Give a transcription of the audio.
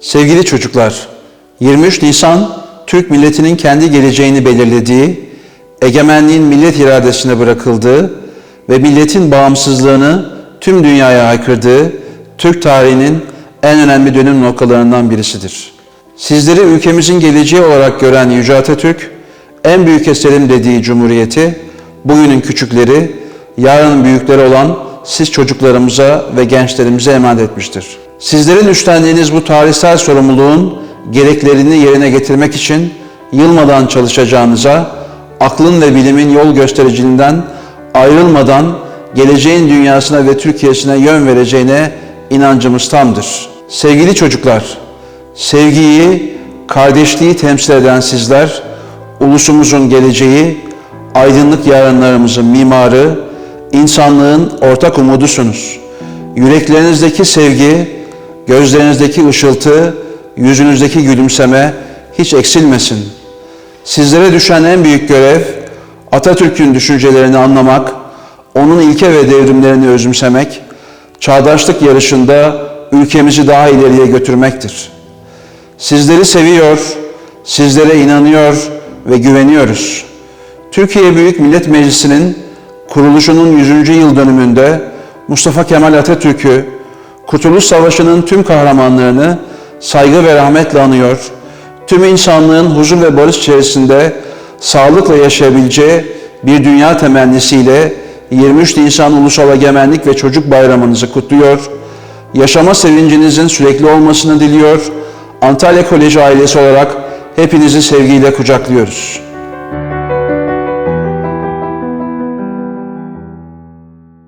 Sevgili çocuklar, 23 Nisan Türk milletinin kendi geleceğini belirlediği, egemenliğin millet iradesine bırakıldığı ve milletin bağımsızlığını tüm dünyaya haykırdığı Türk tarihinin en önemli dönüm noktalarından birisidir. Sizleri ülkemizin geleceği olarak gören Yüce Atatürk, en büyük eserim dediği Cumhuriyeti, bugünün küçükleri, yarının büyükleri olan siz çocuklarımıza ve gençlerimize emanet etmiştir. Sizlerin üstlendiğiniz bu tarihsel sorumluluğun gereklerini yerine getirmek için yılmadan çalışacağınıza, aklın ve bilimin yol göstericiliğinden ayrılmadan geleceğin dünyasına ve Türkiye'sine yön vereceğine inancımız tamdır. Sevgili çocuklar, sevgiyi, kardeşliği temsil eden sizler, ulusumuzun geleceği, aydınlık yarınlarımızın mimarı, insanlığın ortak umudusunuz. Yüreklerinizdeki sevgi, gözlerinizdeki ışıltı, yüzünüzdeki gülümseme hiç eksilmesin. Sizlere düşen en büyük görev, Atatürk'ün düşüncelerini anlamak, onun ilke ve devrimlerini özümsemek, çağdaşlık yarışında ülkemizi daha ileriye götürmektir. Sizleri seviyor, sizlere inanıyor ve güveniyoruz. Türkiye Büyük Millet Meclisi'nin kuruluşunun 100. yıl dönümünde Mustafa Kemal Atatürk'ü, Kurtuluş Savaşı'nın tüm kahramanlarını saygı ve rahmetle anıyor, tüm insanlığın huzur ve barış içerisinde sağlıkla yaşayabileceği bir dünya temennisiyle 23 Nisan Ulusal Egemenlik ve Çocuk Bayramınızı kutluyor, yaşama sevincinizin sürekli olmasını diliyor, Antalya Koleji ailesi olarak hepinizi sevgiyle kucaklıyoruz.